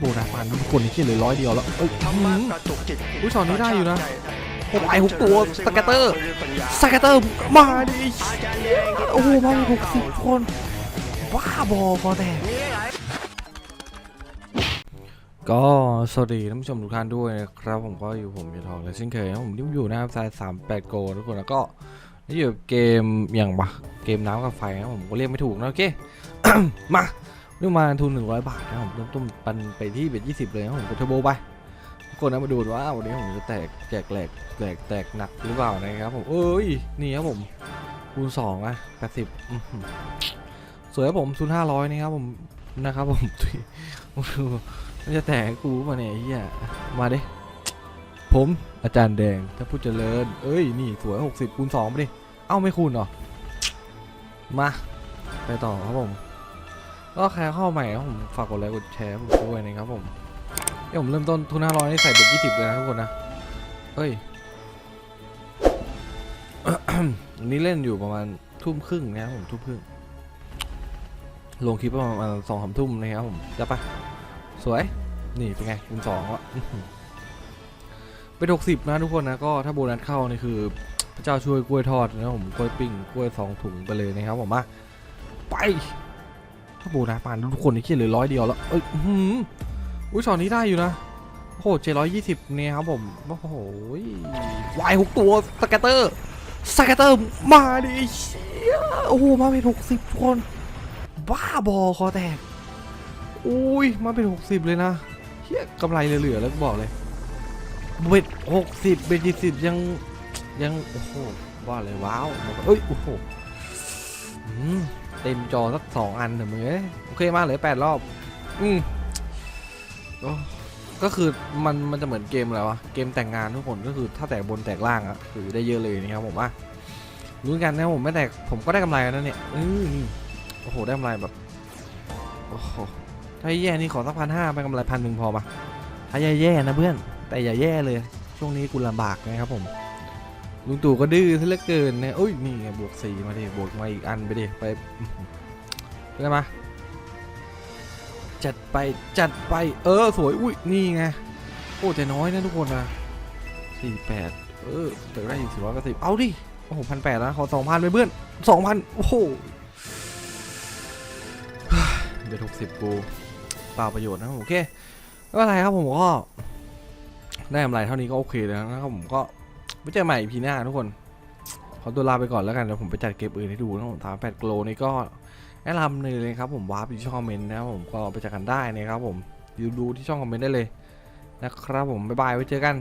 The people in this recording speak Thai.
โบนัสผ่านทุกคนนี่เขียนเลยร้อยเดียวแล้วเอ้ยธรรมะกระตุกจิตอุ๊ยช็อตนี้ได้อยู่นะโอ้ไอ้หกตัวสแกตเตอร์สแกตเตอร์มาดิโอ้โหมาหกสิบคนบ้าบอพอแต่ก็สวัสดีท่านผู้ชมทุกท่านด้วยนะครับ ผมก็อยู่ผมยทองและเช่นเคยนะผมที่อยู่นะครับสายสามแปดโกทุกคนแล้วก็นี่อยู่เกมอย่างปะเกมน้ำกับไฟนะผมก็เรียกไม่ถูกนะโอเคมา เรื่มาทุน 100 บาทนะผมเริ่มต้นปันไปที่เบ็ด20เลยนะผมกดเทอร์โบไปทุกคนนะมาดูว่าวันนี้ผมจะแตกแจกแหลกแตกแตกหนักหรือเปล่านะครับผมเอ้ยนี่ครับผมคูณ2นะ80อื้อหือสวยครับผมศูนห้าร้อยนะครับผมนะครับผมมันจะแตกกูมาเนี่ยเฮียมาดิผมอาจารย์แดงถ้าพูดเจริญ เอ้ยนี่สวย 60คูณ2ไปดิ เอ้าไม่คูณหรอ มา ไปต่อครับผม ก็ใครเข้าใหม่ครับผมฝากกดไลค์กดแชร์ผมด้วยนะครับผมเอ้ยผมเริ่มต้นทุนห้าร้อยนี่ใส่เบ็ดยี่สิบเลยนะทุกคนนะเฮ้ยวันนี้เล่นอยู่ประมาณทุ่มครึ่งนะครับผมทุ่มครึ่งลงคลิปประมาณสองสามทุ่มนะครับผมจะปะสวยนี่เป็นไงคูณสองวะอื้อหือเป็นหกสิบนะทุกคนนะก็ถ้าโบนัสเข้านี่คือ พระเจ้าช่วยกล้วยทอดนะครับผมกล้วยปิ้งกล้วยสองถุงไปเลยนะครับผมมาไป ถ้าโบนัสผ่านทุกคนนี่เขียนเลยร้อยเดียวแล้ว เอ้ยหืออุ้ยช็อตนี้ได้อยู่นะโอ้โหเจ็ดร้อยยี่สิบเนี่ยครับผม โอ้โหวายหกตัวสแกตเตอร์สแกตเตอร์มาดิเชี่ยโอ้โหมาเป็นหกสิบคน บ้าบอคอแตกอุ้ยมาเป็นหกสิบเลยนะเฮียกำไรเหลือๆแล้วก็บอกเลยเบ็ดหกสิบเบ็ดยี่สิบยังยัง โอ้โหว่าเลยว้าวเอ้ย โอ้โห อืม เต็มจอสักสองอันเถอะมึงเอ้ยโอเคมากเหลือแปดรอบ อืมโอ้ก็คือมันมันจะเหมือนเกมอะไรวะ เกมแต่งงานทุกคนก็คือถ้าแตกบนแตกล่างอะคือได้เยอะเลยนะครับผมว่ารู้กันนะผมไม่แตกผมก็ได้กำไรแล้วนะเนี่ยอือโอ้โหได้กำไรแบบโอ้โหถ้าแย่นี่ขอสักพันห้าไปกำไรพันหนึ่งพอปะถ้าแย่ๆนะเพื่อน แต่อย่าแย่เลย ช่วงนี้กูลำบากนะครับผม ลุงตู่ก็ดื้อซะเหลือเกินนะอุ้ยนี่ไงบวกสี่มาดิบวกมาอีกอันไปดิไปอื้อหือเรียกมาจัดไปจัดไปเออสวยอุ้ยนี่ไงโอ้แต่น้อยนะทุกคนนะสี่แปดเออเติมได้อีกสี่ร้อยกสิบเอาดิโอ้โหพันแปดนะขอสองพันไปเพื่อนสองพันโอ้โหเดี๋ยวหกสิบกูเปล่าประโยชน์นะโอเคไม่เป็นไรครับผมก็ได้กำไรเท่านี้ก็โอเคแล้วนะครับผมก็ ไว้เจอใหม่พีหน้าทุกคน ขอตัวลาไปก่อนแล้วกันเดี๋ยวผมไปจัดเก็บอื่นให้ดูนะผมถามแปดโกลนี่ก็แนะนำเลยครับผมวาร์ปที่ช่องคอมเมนต์นะครับผมก็ไปจัดกันได้นะครับผมดูดูที่ช่องคอมเมนต์ได้เลยนะครับผมบ๊ายบายไว้เจอกัน